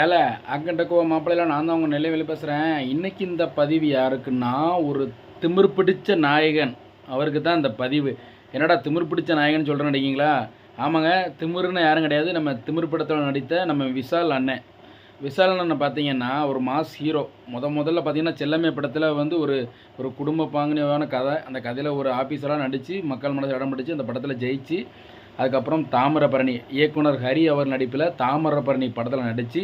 ஏல அக்கண்டக்குவ மாப்பிள்ளையில நான் தான் உங்கள் நெல்லைவேலி பேசுகிறேன் இன்னைக்கு இந்த பதிவு யாருக்குன்னா ஒரு திமிர் பிடிச்ச நாயகன். அவருக்கு தான் இந்த பதிவு. என்னடா திமிர் பிடிச்ச நாயகன் சொல்கிறேன் நினைக்கிங்களா ஆமாங்க திமிருன்னு யாரும் கிடையாது. நம்ம திமிர் படத்தில் நடித்த நம்ம விஷால் அண்ணன். விஷால் அண்ணன் பார்த்தீங்கன்னா ஒரு மாஸ் ஹீரோ. முத முதல்ல பார்த்தீங்கன்னா செல்லமே படத்தில் வந்து ஒரு ஒரு குடும்ப பாங்கினியான கதை. அந்த கதையில் ஒரு ஆஃபீஸராக நடித்து மக்கள் மனதில் இடம் பிடிச்சி அந்த படத்தில் ஜெயிச்சு அதுக்கப்புறம் தாமிரபரணி இயக்குனர் ஹரி அவர் நடிப்பில் தாமிரபரணி படத்தில் நடித்து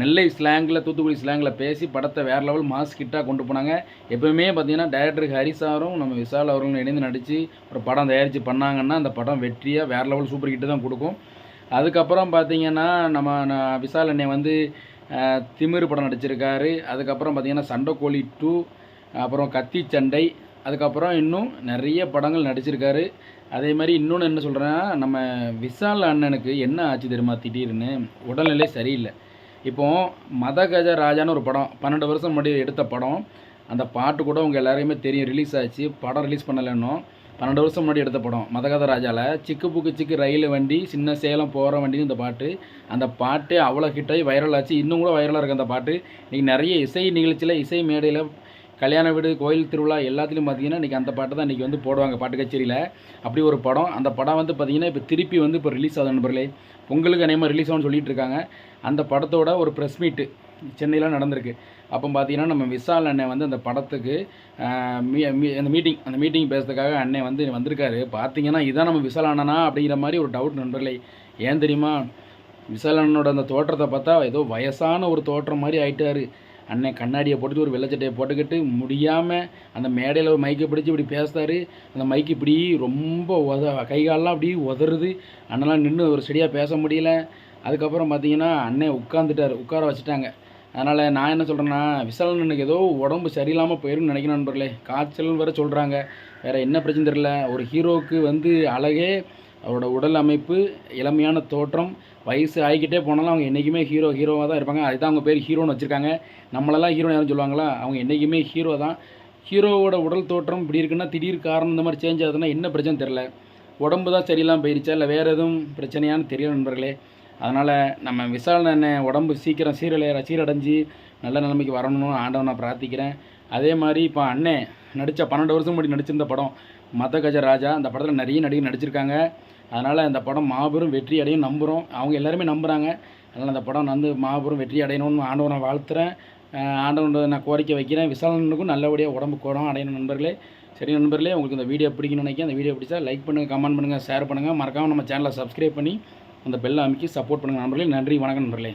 நெல்லை ஸ்லாங்கில் தூத்துக்குடி ஸ்லாங்கில் பேசி படத்தை வேறு லெவல் மாஸ் கிட்டாக கொண்டு போனாங்க. எப்பவுமே பார்த்தீங்கன்னா டேரக்டர் ஹரி சாரும் நம்ம விஷால் அவர்களும் இணைந்து நடித்து ஒரு படம் தயாரித்து பண்ணாங்கன்னா அந்த படம் வெற்றியாக வேறு லெவல் சூப்பர் கிட்டு தான் கொடுக்கும். அதுக்கப்புறம் பார்த்தீங்கன்னா நம்ம நான் விஷால் அண்ணன் வந்து திமிர் திமிரு படம் நடிச்சிருக்காரு. அதுக்கப்புறம் பார்த்தீங்கன்னா கோழி டூ அப்புறம் கத்தி சண்டை அதுக்கப்புறம் இன்னும் நிறைய படங்கள் நடிச்சிருக்காரு. அதே மாதிரி இன்னொன்று என்ன சொல்கிறேன்னா நம்ம விஷால் அண்ணனுக்கு என்ன ஆச்சு தெரியுமா திடீர்னு? உடல்நிலை சரியில்லை. இப்போ மதகஜ ராஜான்னு ஒரு படம் பன்னெண்டு வருஷம் முன்னாடி எடுத்த படம். அந்த பாட்டு கூட உங்கள் எல்லாரையுமே தெரியும் ரிலீஸ் ஆச்சு. படம் ரிலீஸ் பண்ணல பன்னெண்டு வருஷம் முன்னாடி எடுத்த படம் மதகத ராஜாவில் சிக்கு புக்கு சிக்கு ரயில் வண்டி சின்ன சேலம் போகிற வண்டின்னு இந்த பாட்டு. அந்த பாட்டு அவ்வளோ ஹிட்டாகி வைரல் ஆச்சு. இன்னும் கூட வைரலாக இருக்குது அந்த பாட்டு. இன்றைக்கி நிறைய இசை நிகழ்ச்சியில் இசை மேடையில் கல்யாண வீடு கோயில் திருவிழா எல்லாத்துலேயும் பார்த்தீங்கன்னா இன்றைக்கி அந்த பாட்டு தான் இன்றைக்கி வந்து போடுவாங்க பாட்டு கச்சேரியில். அப்படி ஒரு படம். அந்த படம் வந்து பார்த்திங்கன்னா இப்போ திருப்பி வந்து இப்போ ரிலீஸ் ஆகுது நண்பர்களே. பொங்கலுக்கு அநேகமாக ரிலீஸ் ஆகும்னு சொல்லிட்டு இருக்காங்க. அந்த படத்தோட ஒரு ப்ரெஸ் மீட்டு சென்னையில் நடந்திருக்கு. அப்போ பார்த்தீங்கன்னா நம்ம விசால் அண்ணன் வந்து அந்த படத்துக்கு மீ- மீ- அந்த மீட்டிங் அந்த மீட்டிங் பேசுறதுக்காக அண்ணன் வந்து வந்திருக்காரு. பார்த்தீங்கன்னா இதான் நம்ம விஷால் அண்ணனா அப்படிங்கிற மாதிரி ஒரு டவுட் நண்பர்களே. ஏன் தெரியுமா? விசால் அண்ணனோட அந்த தோற்றத்தை பார்த்தா ஏதோ வயசான ஒரு தோற்றம் மாதிரி ஆயிட்டாரு. அண்ணன் கண்ணாடியை போட்டுட்டு ஒரு வெள்ளச்சட்டையை போட்டுக்கிட்டு முடியாமல் அந்த மேடையில் ஒரு மைக்கை பிடிச்சி இப்படி பேசுகிறாரு அந்த மைக்கு இப்படி ரொம்ப உத கை காலெல்லாம் அப்படி உதறுது. அண்ணெல்லாம் நின்று ஒரு செடியாக பேச முடியல. அதுக்கப்புறம் பார்த்தீங்கன்னா அண்ணன் உட்காந்துட்டார் உட்கார வச்சுட்டாங்க. அதனால் நான் என்ன சொல்கிறேன்னா விசாலன் அண்ணனுக்கு ஏதோ உடம்பு சரியில்லாமல் போயிரும்னு நினைக்கிறேன் நண்பர்களே. காய்ச்சல் வேறு சொல்கிறாங்க வேறு என்ன பிரச்சனை தெரில ஒரு ஹீரோவுக்கு வந்து அழகே அவரோட உடல் அமைப்பு இளமையான தோற்றம் வயசு ஆகிக்கிட்டே போனாலும் அவங்க என்றைக்குமே ஹீரோ ஹீரோவாக தான் இருப்பாங்க. அதுதான் அவங்க பேர் ஹீரோன்னு வச்சுருக்காங்க. நம்மளெல்லாம் ஹீரோ யாரும் சொல்லுவாங்களா? அவங்க என்றைக்குமே ஹீரோ தான். ஹீரோவோட உடல் தோற்றம் இப்படி இருக்குன்னா திடீர் காரணம் இந்த மாதிரி சேஞ்ச் ஆகுதுன்னா என்ன பிரச்சனை தெரில உடம்பு தான் சரியில்லாமல் போயிருச்சா? இல்லை வேறு எதுவும் பிரச்சனையான்னு தெரியல நண்பர்களே. அதனால் நம்ம விசால் அண்ணன் உடம்பு சீக்கிரம் சீரழிய சீரடைஞ்சு நல்ல நிலைமைக்கு வரணும்னு ஆண்டவன் நான் பிரார்த்திக்கிறேன். அதே மாதிரி இப்போ அண்ணன் நடித்த பன்னெண்டு வருஷம் முன்னாடி நடிச்சிருந்த படம் மதகஜ ராஜா அந்த படத்தில் நிறைய நடிகர் நடிச்சிருக்காங்க. அதனால் அந்த படம் மாபெரும் வெற்றி அடையும் நம்புகிறோம் அவங்க எல்லாருமே நம்புகிறாங்க அதனால் அந்த படம் வந்து மாபெரும் வெற்றி அடையணும்னு ஆண்டவனை வாழ்த்துறேன். ஆண்டவன் நான் கோரிக்கை வைக்கிறேன். விசாலனுக்கும் நல்லபடியாக உடம்பு கோடம் அடையணும் நண்பர்களே. சரி நண்பர்களே உங்களுக்கு இந்த வீடியோ பிடிக்கணும்னு நினைக்கிறேன். அந்த வீடியோ பிடிச்சா லைக் பண்ணுங்கள் கமெண்ட் பண்ணுங்கள் ஷேர் பண்ணுங்கள் மறக்காமல் நம்ம சேனலை சப்ஸ்கிரைப் பண்ணி அந்த பெல்லை அமைக்கி சப்போர்ட் பண்ணுங்கள் நண்பர்களே. நன்றி வணக்கம் நண்பர்களே.